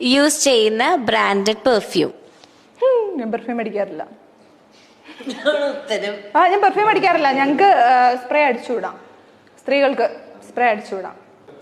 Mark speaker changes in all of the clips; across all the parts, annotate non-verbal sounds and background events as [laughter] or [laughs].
Speaker 1: Use ചെയ്യുന്ന branded perfume
Speaker 2: ഞാൻ perfume അടിക്കാറില്ല. ആ ഞാൻ പെർഫ്യൂം അടിക്കാറില്ല. ഞങ്ങൾക്ക് സ്പ്രേ അടിച്ചുവിടാം സ്ത്രീകൾക്ക് സ്പ്രേ അടിച്ചുവിടാം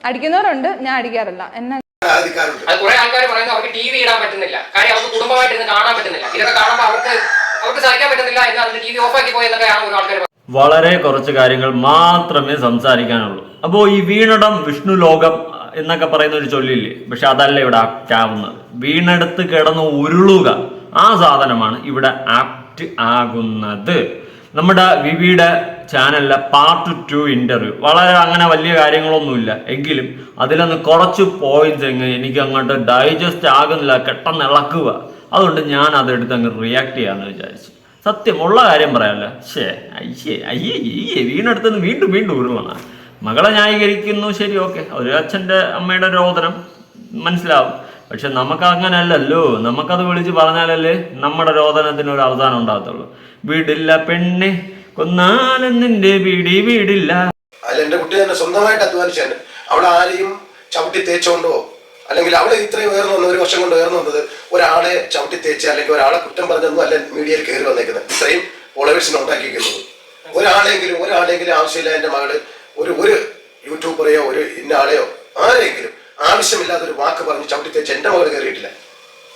Speaker 2: അടിക്കുന്നവരുണ്ട് ഞാൻ അടിക്കാറില്ല. എന്നെ
Speaker 3: ആധികാരുണ്ട്
Speaker 4: അത് കുറെ ആൾക്കാർ പറയുന്നത് അവർക്ക് ടി വി ഇടാൻ പറ്റുന്നില്ല. കാര്യം അവർക്ക് കുടുംബമായിട്ട് ഇന്ന് കാണാൻ പറ്റുന്നില്ല. ഇതൊക്കെ കാണുമ്പോൾ അവർക്ക് അവർക്ക് സഹിക്കാൻ പറ്റുന്നില്ല എന്ന് അതിന് ടി വി ഓഫാക്കി പോയെന്നൊക്കെയാണ് ഒരു ആൾക്കാർ
Speaker 5: വളരെ കുറച്ച് കാര്യങ്ങൾ മാത്രമേ സംസാരിക്കാനുള്ളൂ. അപ്പോൾ ഈ വീണടം വിഷ്ണു ലോകം എന്നൊക്കെ പറയുന്ന ഒരു ചൊല്ലില്ലേ? പക്ഷെ അതല്ല ഇവിടെ ആപ്റ്റ് ആവുന്നത് വീണെടുത്ത് കിടന്ന് ഉരുളുക ആ സാധനമാണ് ഇവിടെ ആക്ട് ആകുന്നത്. നമ്മുടെ വിവിയുടെ ചാനലിലെ പാർട്ട് ടു ഇന്റർവ്യൂ. വളരെ അങ്ങനെ വലിയ കാര്യങ്ങളൊന്നുമില്ല. എങ്കിലും അതിലൊന്ന് കുറച്ച് പോയിന്റ്സ് എങ്ങ് എനിക്ക് അങ്ങോട്ട് ഡൈജസ്റ്റ് ആകുന്നില്ല. പെട്ടെന്ന് ഇളക്കുക. അതുകൊണ്ട് ഞാൻ അതെടുത്ത് അങ്ങ് റിയാക്ട് ചെയ്യാമെന്ന് വിചാരിച്ചു. സത്യം ഉള്ള കാര്യം പറയാമല്ലോ. ശേ അയ്യേ അയ്യേ അയ്യേ വീണെടുത്തുനിന്ന് വീണ്ടും വീണ്ടും ഉരുളണം. മകളെ ന്യായീകരിക്കുന്നു ശരി ഓക്കെ. ഒരു അച്ഛന്റെ അമ്മയുടെ രോദനം മനസ്സിലാവും. പക്ഷെ നമുക്ക് അങ്ങനല്ലല്ലോ നമുക്കത് വിളിച്ച് പറഞ്ഞാലല്ലേ നമ്മുടെ രോദനത്തിന് ഒരു അവസാനം ഉണ്ടാകത്തുള്ളൂ. വീടില്ല പെണ്ണെ കൊന്നാലും നിന്റെ വീടി വീടില്ല.
Speaker 3: അതിൽ എന്റെ കുട്ടി തന്നെ സ്വന്തമായിട്ട് അധ്വാനിച്ചാണ്. അവിടെ ആരെയും ചവിട്ടി തേച്ചോണ്ടോ അല്ലെങ്കിൽ അവിടെ ഇത്രയും ഉയർന്നു വന്ന ഒരു വർഷം കൊണ്ട് ഉയർന്നു വന്നത് ഒരാളെ ചവിട്ടി തേച്ച് അല്ലെങ്കിൽ ഒരാളെ കുറ്റം പറഞ്ഞൊന്നും അല്ല മീഡിയയിൽ കയറി വന്നേക്കുന്നത്. ഇത്രയും ഫോളോവേഴ്സിനെ ഉണ്ടാക്കിയിരിക്കുന്നത്. ഒരാളെങ്കിലും ഒരാളെങ്കിലും ആവശ്യമില്ല എന്റെ മകൾ. ഒരു ഒരു യൂട്യൂബറെയോ ഒരു ഇന്ന ആളെയോ ആരെങ്കിലും ആവശ്യമില്ലാത്ത ഒരു വാക്ക് പറഞ്ഞ് ചവിട്ടി തേച്ച് എന്റെ മകൾ കയറിയിട്ടില്ല.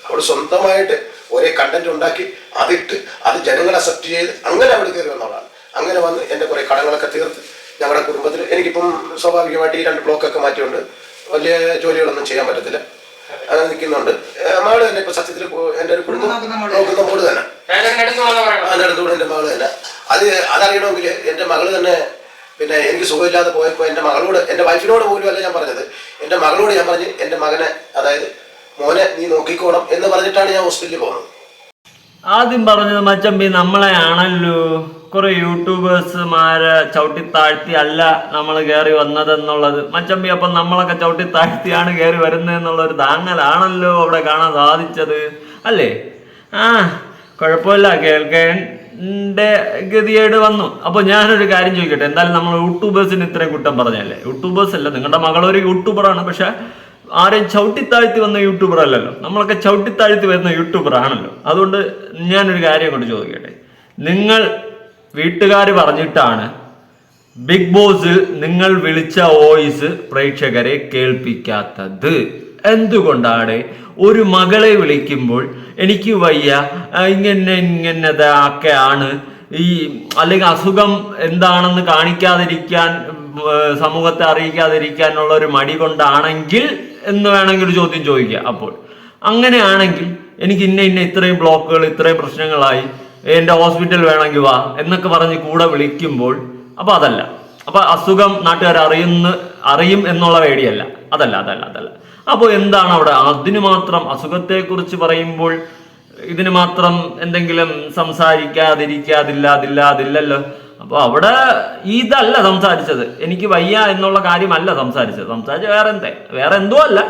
Speaker 3: അവൾ സ്വന്തമായിട്ട് ഒരേ കണ്ടന്റ് ഉണ്ടാക്കി അതിട്ട് അത് ജനങ്ങൾ അക്സെപ്റ്റ് ചെയ്ത് അങ്ങനെ അവൾ കയറി വന്നവളാണ് അങ്ങനെ വന്ന് എന്റെ കുറെ കടങ്ങളൊക്കെ തീർത്ത് ഞങ്ങളുടെ കുടുംബത്തിൽ എനിക്കിപ്പം സ്വാഭാവികമായിട്ട് ഈ രണ്ട് ബ്ലോക്കൊക്കെ മാറ്റിയുണ്ട് വലിയ ജോലികളൊന്നും ചെയ്യാൻ പറ്റത്തില്ല. അങ്ങനെ നിൽക്കുന്നുണ്ട്. മകൾ തന്നെ ഇപ്പൊ സത്യത്തിൽ എന്റെ ഒരു കുടുംബം നോക്കുന്ന മോൾ തന്നെ.
Speaker 4: എടുത്തു
Speaker 3: എന്റെ മകൾ തന്നെ. അത് അതറിയണമെങ്കിൽ എന്റെ മകൾ തന്നെ പിന്നെ എനിക്ക് സുഖമില്ലാതെ പോയപ്പോൾ എന്റെ മകളോട് എന്റെ വൈഫിനോട് പോലും അല്ല ഞാൻ പറഞ്ഞത്. എന്റെ മകളോട് ഞാൻ പറഞ്ഞ് എന്റെ മകനെ അതായത് മോനെ നീ നോക്കിക്കോണം എന്ന് പറഞ്ഞിട്ടാണ് ഞാൻ ഹോസ്പിറ്റലിൽ പോകുന്നത്.
Speaker 5: ആദ്യം പറഞ്ഞത് മച്ചമ്പി നമ്മളെ ആണല്ലോ കുറെ യൂട്യൂബേഴ്സുമാരെ ചവിട്ടി താഴ്ത്തി അല്ല നമ്മൾ കയറി വന്നതെന്നുള്ളത്. മച്ചമ്പി അപ്പം നമ്മളൊക്കെ ചവിട്ടി താഴ്ത്തിയാണ് കയറി വരുന്നതെന്നുള്ള ഒരു താങ്ങലാണല്ലോ അവിടെ കാണാൻ സാധിച്ചത്. അല്ലേ? ആ കുഴപ്പമില്ല കേൾക്കേണ്ട ഗതിയേട് വന്നു. അപ്പോൾ ഞാനൊരു കാര്യം ചോദിക്കട്ടെ എന്തായാലും നമ്മൾ യൂട്യൂബേഴ്സിന് ഇത്രയും കുറ്റം പറഞ്ഞല്ലേ? യൂട്യൂബേഴ്സ് അല്ല നിങ്ങളുടെ മകളൊരു യൂട്യൂബറാണ് പക്ഷെ ആരെയും ചവിട്ടിത്താഴ്ത്തി വന്ന യൂട്യൂബർ അല്ലല്ലോ. നമ്മളൊക്കെ ചവിട്ടിത്താഴ്ത്തി വരുന്ന യൂട്യൂബർ ആണല്ലോ അതുകൊണ്ട് ഞാനൊരു കാര്യം കൊണ്ട് ചോദിക്കട്ടെ. നിങ്ങൾ വീട്ടുകാർ പറഞ്ഞിട്ടാണ് ബിഗ് ബോസിൽ നിങ്ങൾ വിളിച്ച വോയിസ് പ്രേക്ഷകരെ കേൾപ്പിക്കാത്തത്. എന്തുകൊണ്ടാണ്? ഒരു മകളെ വിളിക്കുമ്പോൾ എനിക്ക് വയ്യ ഇങ്ങനെ ഇങ്ങനത് ഒക്കെ ആണ്. ഈ അല്ലെങ്കിൽ അസുഖം എന്താണെന്ന് കാണിക്കാതിരിക്കാൻ സമൂഹത്തെ അറിയിക്കാതിരിക്കാനുള്ള ഒരു മടി കൊണ്ടാണെങ്കിൽ എന്ന് വേണമെങ്കിൽ ഒരു ചോദ്യം ചോദിക്കുക അപ്പോൾ. അങ്ങനെയാണെങ്കിൽ എനിക്ക് ഇന്ന ഇന്ന ഇത്രയും ബ്ലോക്കുകൾ ഇത്രയും പ്രശ്നങ്ങളായി. എന്റെ ഹോസ്പിറ്റൽ വേണമെങ്കിൽ വാ എന്നൊക്കെ പറഞ്ഞ് കൂടെ വിളിക്കുമ്പോൾ അപ്പോൾ അതല്ല. അപ്പോൾ അസുഖം നാട്ടുകാർ അറിയുന്ന അറിയും എന്നുള്ള പേടിയല്ല. അതല്ല അതല്ല അതല്ല. അപ്പോൾ എന്താണ് അവിടെ? അതിന് മാത്രം അസുഖത്തെക്കുറിച്ച് പറയുമ്പോൾ ഇതിന് മാത്രം എന്തെങ്കിലും സംസാരിക്കാതിരിക്കാതില്ല അതില്ല അതില്ലല്ലോ അപ്പൊ അവിടെ ഇതല്ല സംസാരിച്ചത്. എനിക്ക് വയ്യ എന്നുള്ള കാര്യമല്ല സംസാരിച്ചത്. സംസാരിച്ച വേറെ എന്തേ വേറെ എന്തോ അല്ല.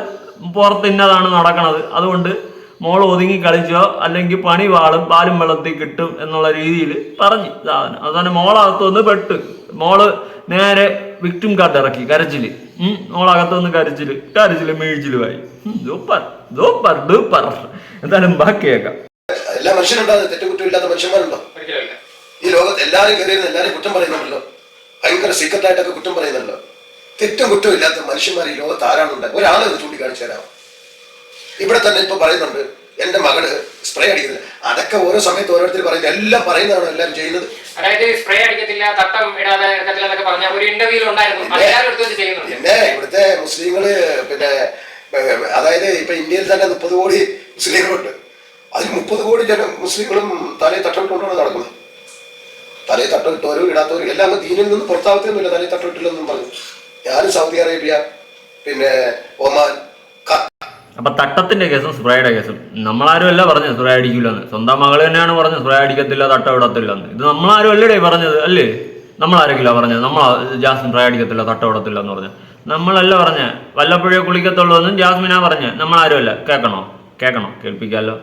Speaker 5: പുറത്ത് ഇന്നതാണ് നടക്കണത്. അതുകൊണ്ട് മോൾ ഒതുങ്ങി കളിച്ചോ അല്ലെങ്കിൽ പണി വാളും പാലും വെള്ളത്തിൽ കിട്ടും എന്നുള്ള രീതിയിൽ പറഞ്ഞു. സാധനം അതുതന്നെ മോളകത്തൊന്ന് പെട്ട്. മോൾ നേരെ വിക്ടിം കാർഡ് ഇറക്കി കരച്ചിൽ. ഉം മോളകത്തൊന്ന് കരച്ചിൽ. കരച്ചിൽ മേഴിച്ചിലുമായി. സൂപ്പർ. Super duper. എന്തായാലും ബാക്കിയേക്കാം
Speaker 3: എല്ലാ മനുഷ്യനുണ്ടാകും തെറ്റുകുറ്റമില്ലാത്ത മനുഷ്യന്മാരുണ്ടോ? ഈ ലോകത്ത് എല്ലാവരും കയറിയിരുന്ന എല്ലാവരും കുറ്റം പറയുന്നുണ്ടല്ലോ. ഭയങ്കര സീക്രട്ടായിട്ടൊക്കെ കുറ്റം പറയുന്നുണ്ടല്ലോ. തെറ്റും കുറ്റവും ഇല്ലാത്ത മനുഷ്യന്മാർ ഈ ലോകത്ത് ആരാണുണ്ട് ഒരാളെ ചൂണ്ടിക്കാണിച്ചു തരാം ഇവിടെ തന്നെ ഇപ്പൊ പറയുന്നുണ്ട് എന്റെ മകൾ സ്പ്രേ അടിക്കുന്നില്ല. അതൊക്കെ ഓരോ സമയത്ത് ഓരോരുത്തർ പറയുന്നത് എല്ലാം പറയുന്നതാണ് എല്ലാം ചെയ്യുന്നത്.
Speaker 4: അതായത് സ്പ്രേ അടിക്കത്തില്ല തട്ടം ഇടാതെ പറഞ്ഞ ഒരു ഉണ്ടായിരുന്നു.
Speaker 3: പിന്നെ ഇവിടുത്തെ മുസ്ലിങ്ങൾ പിന്നെ അതായത് ഇപ്പൊ ഇന്ത്യയിൽ തന്നെ മുപ്പത് കോടി മുസ്ലിങ്ങളുണ്ട്. അതിൽ മുപ്പത് കോടി ജന മുസ്ലിങ്ങളും തലയിൽ കൊണ്ടാണ് നടക്കുന്നത്. തലയിൽ തട്ടമിട്ടവരും ഇടാത്തവരും എല്ലാം അങ്ങ് ദീനിൽ നിന്ന് പുറത്താവത്തൊന്നുമില്ല തലയിൽ തട്ടമിട്ടില്ലെന്നും പറഞ്ഞു. ഞാനും സൗദി അറേബ്യ പിന്നെ ഒമാൻ
Speaker 5: അപ്പൊ തട്ടത്തിന്റെ കേസും സ്പ്രേയുടെ കേസും. നമ്മളാരും അല്ല പറഞ്ഞത് സ്പ്രേ അടിക്കില്ലെന്ന് സ്വന്തം മകൾ തന്നെയാണ് പറഞ്ഞത് സ്പ്രേ അടിക്കത്തില്ല തട്ട ഇടത്തില്ലെന്ന്. ഇത് നമ്മളാരും അല്ലേ പറഞ്ഞത് അല്ലേ? നമ്മളാരെങ്കിലും പറഞ്ഞത് നമ്മൾ ജാസ്മിൻ സ്പ്രേ അടിക്കത്തില്ല തട്ട വിടത്തില്ല എന്ന് പറഞ്ഞു നമ്മളല്ല പറഞ്ഞ വല്ലപ്പോഴേ കുളിക്കത്തുള്ളൂ എന്നും ജാസ്മിനാ പറഞ്ഞ. നമ്മളാരും അല്ല കേൾക്കണോ കേൾക്കണോ കേൾപ്പിക്കാലോ.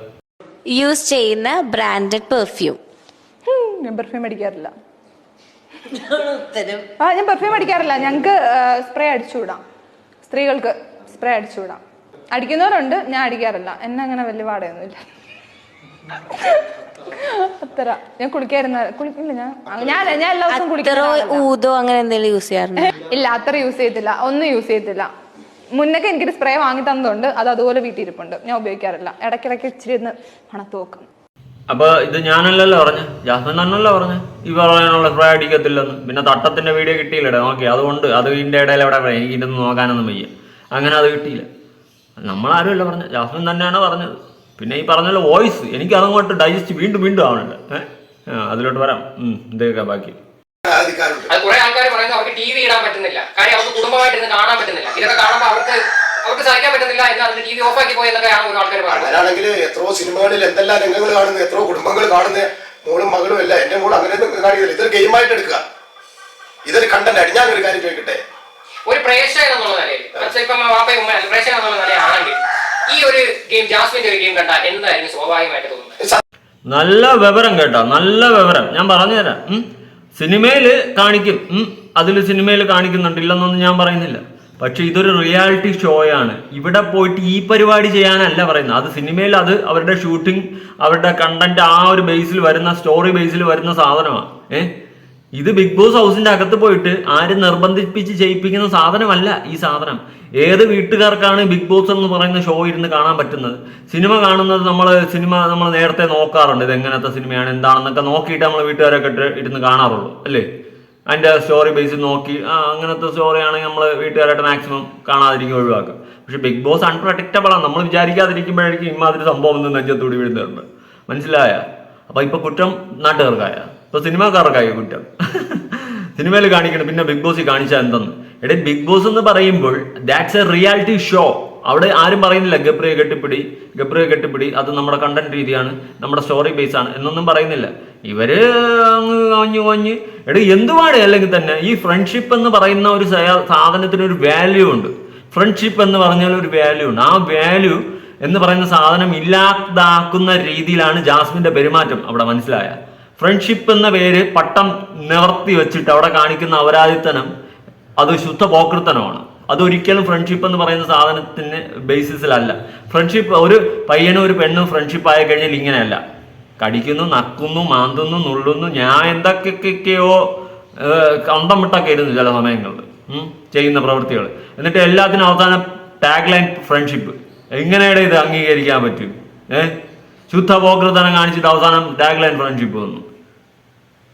Speaker 1: യൂസ് ചെയ്യുന്ന ബ്രാൻഡഡ് പെർഫ്യൂം
Speaker 2: ഞാൻ പെർഫ്യൂം അടിക്കാറില്ല
Speaker 1: ഉത്തരം.
Speaker 2: ആ ഞാൻ പെർഫ്യൂം അടിക്കാറില്ല ഞങ്ങൾക്ക് സ്പ്രേ അടിച്ചുവിടാം. സ്ത്രീകൾക്ക് സ്പ്രേ അടിച്ചുവിടാം. അടിക്കുന്നവരുണ്ട് ഞാൻ അടിക്കാറില്ല. എന്നെ അങ്ങനെ വലിയ പാടയൊന്നുമില്ല. അത്ര. ഞാൻ കുളിക്കായിരുന്ന കുളിക്കില്ല ഞാൻ ഞാൻ ഞാൻ എല്ലാ ദിവസവും കുളിക്കാറുണ്ട്
Speaker 1: ഊതോ അങ്ങനെ എന്തെങ്കിലും യൂസ് ചെയ്യാറുണ്ട്?
Speaker 2: ഇല്ല അത്ര യൂസ് ചെയ്തില്ല. ഒന്നും യൂസ് ചെയ്യത്തില്ല മുന്നൊക്കെ എനിക്കൊരു സ്പ്രേ വാങ്ങി തന്നതുകൊണ്ട് അത് അതുപോലെ വീട്ടിൽ ഇരിപ്പുണ്ട് ഞാൻ ഉപയോഗിക്കാറില്ല. ഇടയ്ക്കിടയ്ക്ക് ഇച്ചിരി ഒന്ന് മണത്ത് നോക്കും
Speaker 5: അപ്പൊ ഇത് ഞാനല്ലല്ലോ പറഞ്ഞു. ജാസ്മിൻ തന്നല്ലോ പറഞ്ഞു. ഈ പറയാനുള്ള സ്പ്രേ അടിക്കത്തില്ലെന്ന്. പിന്നെ തട്ടത്തിന്റെ വീഡിയോ കിട്ടിയില്ലേ നോക്കി. അതുകൊണ്ട് അത് ഇതിന്റെ ഇടയിൽ എവിടെ പറയാം എനിക്ക് ഇതൊന്നും നോക്കാനൊന്നും വയ്യ. അങ്ങനെ അത് കിട്ടിയില്ല. നമ്മളാരുമല്ല പറഞ്ഞത്. ജാസ്മിൻ തന്നെയാണ് പറഞ്ഞത്. പിന്നെ ഈ പറഞ്ഞല്ലോ വോയിസ്. എനിക്ക് അതങ്ങോട്ട് ഡൈജസ്റ്റ് വീണ്ടും വീണ്ടും ആവുന്നുണ്ട് ഏഹ് ആ അതിലോട്ട് വരാം. ഉം, ഇതൊക്കെ ബാക്കി.
Speaker 3: അധികാരമുണ്ട്.
Speaker 4: അത് കുറെ ആൾക്കാർ പറയുന്നത് അവർക്ക് ടി വി ഇടാൻ പറ്റുന്നില്ല. കാര്യം അവർക്ക് കാണാൻ പറ്റുന്നില്ല. ഇതൊക്കെ കാണുമ്പോൾ അവർക്ക് അവർക്ക് സഹിക്കാൻ പറ്റുന്നില്ല എന്ന് അതിന്റെ ടി വി ഓഫാക്കി പോയെന്നൊക്കെയാണ് ഒരു ആൾക്കാർ പറയുന്നത്.
Speaker 3: അങ്ങനെയാണെങ്കിൽ എത്രയോ സിനിമകളിൽ എന്തെല്ലാം രംഗങ്ങൾ കാണുന്നു എത്രയോ കുടുംബങ്ങൾ കാണുന്നത് മോളും മകളും എല്ലാം എന്റെ കൂടെ അങ്ങനെ കാണിക്കുന്നില്ല ഇതൊരു ഗെയിമായിട്ട് എടുക്കുക. ഇതൊരു കണ്ടന്റ് ഞാൻ ഒരു കാര്യം ചോദിക്കട്ടെ?
Speaker 4: ഒരു പ്രേക്ഷകൻ എന്നുള്ള നിലയിൽ. ചിലപ്പോൾ വാപ്പയും ഉമ്മ പ്രേക്ഷകൻ എന്നുള്ള നിലയാണെങ്കിൽ ഈ ഒരു ഗെയിം ജാസ്മിന്റെ ഒരു ഗെയിം കണ്ടാൽ എന്തായിരുന്നു സ്വാഭാവികമായിട്ട് തോന്നുന്നത്?
Speaker 5: നല്ല വിവരം കേട്ടോ നല്ല വിവരം. ഞാൻ പറഞ്ഞു തരാം സിനിമയിൽ കാണിക്കും. അതിൽ സിനിമയിൽ കാണിക്കുന്നുണ്ട്. ഇല്ലെന്നൊന്നും ഞാൻ പറയുന്നില്ല. പക്ഷെ ഇതൊരു റിയാലിറ്റി ഷോയാണ് ഇവിടെ പോയിട്ട് ഈ പരിപാടി ചെയ്യാനല്ല പറയുന്നത്. അത് സിനിമയിൽ അത് അവരുടെ ഷൂട്ടിംഗ് അവരുടെ കണ്ടന്റ് ആ ഒരു ബേസിൽ വരുന്ന സ്റ്റോറി ബേസിൽ വരുന്ന സാധനമാണ്. ഏഹ് ഇത് ബിഗ് ബോസ് ഹൗസിന്റെ അകത്ത് പോയിട്ട് ആരും നിർബന്ധിപ്പിച്ച് ചെയ്യിപ്പിക്കുന്ന സാധനമല്ല ഈ സാധനം. ഏത് വീട്ടുകാർക്കാണ് ബിഗ് ബോസ് എന്ന് പറയുന്ന ഷോ ഇരുന്ന് കാണാൻ പറ്റുന്നത്? സിനിമ കാണുന്നത് നമ്മൾ സിനിമ നമ്മൾ നേരത്തെ നോക്കാറുണ്ട് ഇത് എങ്ങനത്തെ സിനിമയാണ് എന്താണെന്നൊക്കെ നോക്കിയിട്ട് നമ്മൾ വീട്ടുകാരൊക്കെ ഇരുന്ന് കാണാറുള്ളൂ അല്ലേ? അതിന്റെ സ്റ്റോറി ബേസ് നോക്കി അങ്ങനത്തെ സ്റ്റോറി ആണെങ്കിൽ നമ്മൾ വീട്ടുകാരായിട്ട് മാക്സിമം കാണാതിരിക്കും ഒഴിവാക്കും. പക്ഷെ ബിഗ് ബോസ് അൺപ്രഡിക്റ്റബിൾ ആണ്. നമ്മൾ വിചാരിക്കാതിരിക്കുമ്പോഴായിരിക്കും ഇമാതിരി സംഭവം നെഞ്ചത്തൂടി വീഴുന്നുണ്ട് മനസ്സിലായ? അപ്പൊ ഇപ്പൊ കുറ്റം നാട്ടുകാർക്കായ. ഇപ്പൊ സിനിമാക്കാർക്കായി കുറ്റം. സിനിമയിൽ കാണിക്കണം പിന്നെ ബിഗ് ബോസ് കാണിച്ചാൽ എന്തെന്ന്? എടേ ബിഗ് ബോസ് എന്ന് പറയുമ്പോൾ ദാറ്റ്സ് എ റിയാലിറ്റി ഷോ. അവിടെ ആരും പറയുന്നില്ല ഗബ്രിയെ കെട്ടിപ്പിടി ഗബ്രിയെ കെട്ടിപ്പിടി അത് നമ്മുടെ കണ്ടന്റ് രീതിയാണ് നമ്മുടെ സ്റ്റോറി ബേസ് ആണ് എന്നൊന്നും പറയുന്നില്ല. ഇവർ അങ്ങ് കഞ്ഞു കഞ്ഞ്. എടേ എന്തുവാണ് അല്ലെങ്കിൽ തന്നെ ഈ ഫ്രണ്ട്ഷിപ്പ് എന്ന് പറയുന്ന ഒരു സാധനത്തിന് ഒരു വാല്യൂ ഉണ്ട്. ഫ്രണ്ട്ഷിപ്പ് എന്ന് പറഞ്ഞാൽ ഒരു വാല്യൂ ഉണ്ട്. ആ വാല്യൂ എന്ന് പറയുന്ന സാധനം ഇല്ലാതാക്കുന്ന രീതിയിലാണ് ജാസ്മിന്റെ പെരുമാറ്റം. അവിടെ മനസ്സിലായ? ഫ്രണ്ട്ഷിപ്പ് എന്ന പേര് പട്ടം നിവർത്തി വെച്ചിട്ട് അവിടെ കാണിക്കുന്ന അപരാധിത്തനം അത് ശുദ്ധ പോക്കൃത്തനമാണ് അതൊരിക്കലും ഫ്രണ്ട്ഷിപ്പ് എന്ന് പറയുന്ന സാധനത്തിന് ബേസിസിലല്ല ഫ്രണ്ട്ഷിപ്പ് ഒരു പയ്യനും ഒരു പെണ്ണും ഫ്രണ്ട്ഷിപ്പ് ആയി കഴിഞ്ഞാൽ ഇങ്ങനെയല്ല. കടിക്കുന്നു നക്കുന്നു മാന്തുന്നു നുള്ളുന്നു ഞാൻ എന്തൊക്കെയൊക്കെയോ കണ്ടം വിട്ടൊക്കെ ഇരുന്നു ചില സമയങ്ങളിൽ ചെയ്യുന്ന പ്രവൃത്തികൾ. എന്നിട്ട് എല്ലാത്തിനും അവസാനം ടാഗ് ലൈൻ ഫ്രണ്ട്ഷിപ്പ് എങ്ങനെയാണ് ഇത് അംഗീകരിക്കാൻ പറ്റും? ഏഹ് ശുദ്ധ പോകൃതനം കാണിച്ചിട്ട് അവസാനം ഡാഗ്ലൈൻ ഫ്രണ്ട്ഷിപ്പ് വന്നു.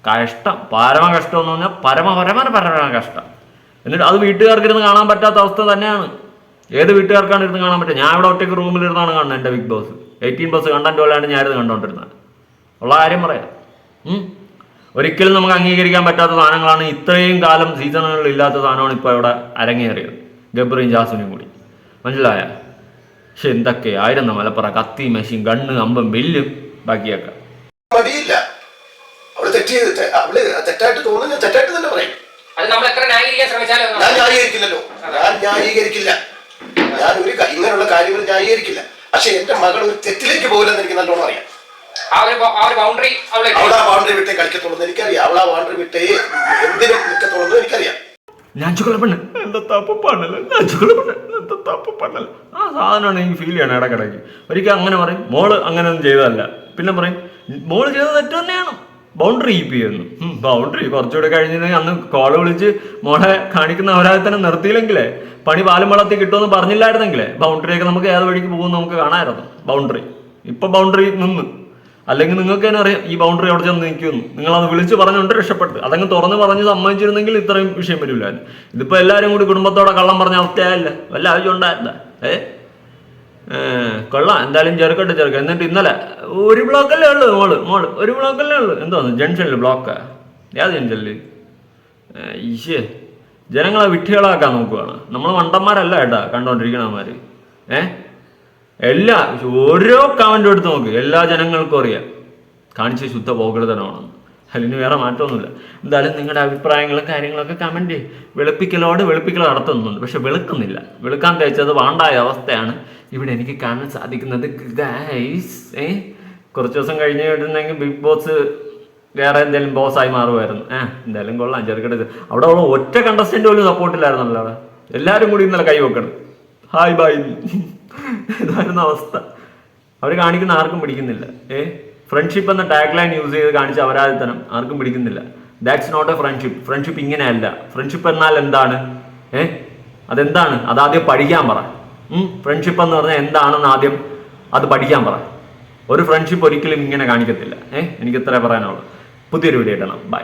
Speaker 5: കഷ്ടം. പരമ കഷ്ടം എന്ന് പറഞ്ഞാൽ പരമ പരമ പരമ കഷ്ടം. എന്നിട്ട് അത് വീട്ടുകാർക്ക് ഇരുന്ന് കാണാൻ പറ്റാത്ത അവസ്ഥ തന്നെയാണ്. ഏത് വീട്ടുകാർക്കാണ് ഇരുന്ന് കാണാൻ പറ്റുക? ഞാൻ ഇവിടെ ഒറ്റയ്ക്ക് റൂമിൽ ഇരുന്നാണ് കാണുന്നത് എന്റെ Bigg Boss. Eighteen bus content പോലെയാണ് ഇരുന്ന് കണ്ടുകൊണ്ടിരുന്നത്. ഉള്ള കാര്യം പറയാം. ഒരിക്കലും നമുക്ക് അംഗീകരിക്കാൻ പറ്റാത്ത സാധനങ്ങളാണ് ഇത്രയും കാലം സീസണുകളിൽ ഇല്ലാത്ത സാധനമാണ് ഇപ്പോൾ ഇവിടെ അരങ്ങേറിയത്. ഗബ്രിയും ജാസുനും കൂടി. മനസ്സിലായ? പക്ഷെ എന്തൊക്കെ? ആയിരുന്ന മലപ്പുറ കത്തി മെഷീൻ ഗണ്ണ് അമ്പം ബില്ലും ബാക്കിയൊക്കെ.
Speaker 3: മടിയില്ല. അവൾ തെറ്റ് ചെയ്ത് അവൾ തെറ്റായിട്ട് തോന്നുന്നു ഞാൻ തെറ്റായിട്ട് തന്നെ പറയും.
Speaker 4: അത് നമ്മൾ എത്ര ന്യായീകരിക്കാൻ ശ്രമിച്ചാലും
Speaker 3: ഞാൻ ന്യായീകരിക്കില്ലല്ലോ. ഞാൻ ന്യായീകരിക്കില്ല. ഞാൻ ഒരു ക- ഇങ്ങനെയുള്ള കാര്യങ്ങൾ ന്യായീകരിക്കില്ല. പക്ഷെ എന്റെ മകൾ ഒരു തെറ്റിലേക്ക് പോകില്ലെന്ന് എനിക്ക് നല്ലോണം അറിയാം.
Speaker 4: ആ ഒരു ബൗ- ആ ഒരു ബൗണ്ടറി അവളെ
Speaker 3: അവൾ ആ ബൗണ്ടറി വിട്ടേ കളിക്കത്തുള്ളൂ എന്ന് എനിക്കറിയാം. അവൾ ആ ബൗണ്ടറി വിട്ടേ എന്തിനും നിൽക്കത്തുള്ളൂ എന്ന് എനിക്കറിയാം.
Speaker 5: ഞാൻ ചുക്കളപ്പണ്ണ് എന്താ തപ്പ് പണ്ണൽ ഞാൻ ചുക്കളപ്പണ്ണ് എന്താ തപ്പ് പണ്ണൽ ആ സാധനമാണ് എനിക്ക് ഫീൽ ചെയ്യണം ഇടക്കിടയ്ക്ക് ഒരിക്കൽ അങ്ങനെ പറയും മോൾ അങ്ങനെ ഒന്നും ചെയ്തതല്ല. പിന്നെ പറയും മോൾ ചെയ്തത് തെറ്റ് തന്നെയാണ്. ബൗണ്ടറി കീപ്പ് ചെയ്യുന്നു. ബൗണ്ടറി കുറച്ചുകൂടെ കഴിഞ്ഞിരുന്നെങ്കിൽ അന്ന് കോൾ വിളിച്ച് മോളെ കാണിക്കുന്ന അവരാതെ തന്നെ നിർത്തിയില്ലെങ്കിലേ പണി പാലും വളർത്തി കിട്ടുമെന്ന് പറഞ്ഞില്ലായിരുന്നെങ്കിലേ ബൗണ്ടറിയൊക്കെ നമുക്ക് ഏത് വഴിക്ക് പോകുമെന്ന് നമുക്ക് കാണാമായിരുന്നു. ബൗണ്ടറി ഇപ്പൊ ബൗണ്ടറി നിന്ന്. അല്ലെങ്കിൽ നിങ്ങൾക്ക് തന്നെ അറിയാം ഈ ബൗണ്ടറി അവിടെ ചെന്ന് നിൽക്കുന്നു. നിങ്ങൾ അത് വിളിച്ച് പറഞ്ഞുകൊണ്ട് രക്ഷപ്പെട്ടു. അതങ്ങ് തുറന്ന് പറഞ്ഞ് സമ്മതിച്ചിരുന്നെങ്കിൽ ഇത്രയും വിഷയം വരില്ലായിരുന്നു ഇതിപ്പോൾ എല്ലാവരും കൂടി കുടുംബത്തോടെ കള്ളം പറഞ്ഞ അവസ്ഥയായില്ല. വല്ല ആവശ്യം ഉണ്ടായിരുന്ന? ഏ? കൊള്ളാം. എന്തായാലും ചെറുക്കട്ടെ ചെറുക്ക. എന്നിട്ട് ഇന്നലെ ഒരു ബ്ലോക്കല്ലേ ഉള്ളു മോൾ? മോൾ ഒരു ബ്ലോക്കല്ലേ ഉള്ളു? എന്തോന്ന് ജംഗ്ഷനിൽ ബ്ലോക്കാ ഏത് ജംഗ്ഷനിൽ ഈശേ. ജനങ്ങളെ വിട്ടികളാക്കാൻ നോക്കുകയാണ് നമ്മൾ മണ്ടന്മാരല്ല ഏട്ടാ കണ്ടോണ്ടിരിക്കണമാര് ഏ? എല്ലാ ഓരോ കമന്റും എടുത്ത് നോക്ക്. എല്ലാ ജനങ്ങൾക്കും അറിയാം. കാണിച്ച ശുദ്ധ പോകൃതനമാണെന്ന് അതിന് വേറെ മാറ്റമൊന്നുമില്ല. എന്തായാലും നിങ്ങളുടെ അഭിപ്രായങ്ങളും കാര്യങ്ങളൊക്കെ ചെയ്യും. വെളുപ്പിക്കലോട് വെളുപ്പിക്കൽ നടത്തുന്നുണ്ട്. പക്ഷെ വെളുക്കുന്നില്ല. വെളുക്കാൻ തേച്ചത് വാണ്ടായ അവസ്ഥയാണ് ഇവിടെ എനിക്ക് കാണാൻ സാധിക്കുന്നത്. ഗൈസ് ഏ? കുറച്ച് ദിവസം കഴിഞ്ഞ് വിടുന്നെങ്കിൽ ബിഗ് ബോസ് വേറെ എന്തെങ്കിലും ബോസായി മാറുമായിരുന്നു. ഏഹ് എന്തായാലും കൊള്ളാം. ചെറുക്കട അവിടെ ഉള്ള ഒറ്റ കണ്ടസ്റ്റന്റ് പോലും സപ്പോർട്ടില്ലായിരുന്നല്ലോ എല്ലാവരും കൂടി ഇന്നലെ കൈ വെക്കണം. ഹായ് ബൈ [laughs] ഇതായിരുന്നു അവസ്ഥ. അവർ കാണിക്കുന്ന ആർക്കും പിടിക്കുന്നില്ല. ഏ? ഫ്രണ്ട്ഷിപ്പ് എന്ന ടാഗ് ലൈൻ യൂസ് ചെയ്ത് കാണിച്ച അപരാധിത്തനം ആർക്കും പിടിക്കുന്നില്ല. That's not a friendship friendship ഇങ്ങനെയല്ല. ഫ്രണ്ട്ഷിപ്പ് എന്നാൽ എന്താണ്? ഏ? അതെന്താണ്? അതാദ്യം പഠിക്കാൻ പറ. ഫ്രണ്ട്ഷിപ്പ് എന്ന് പറഞ്ഞാൽ എന്താണെന്ന് ആദ്യം അത് പഠിക്കാൻ പറ. ഒരു ഫ്രണ്ട്ഷിപ്പ് ഒരിക്കലും ഇങ്ങനെ കാണിക്കത്തില്ല. ഏഹ് എനിക്ക് ഇത്രേ പറയാനുള്ളൂ. പുതിയൊരു വീഡിയോ ഇടണം ബൈ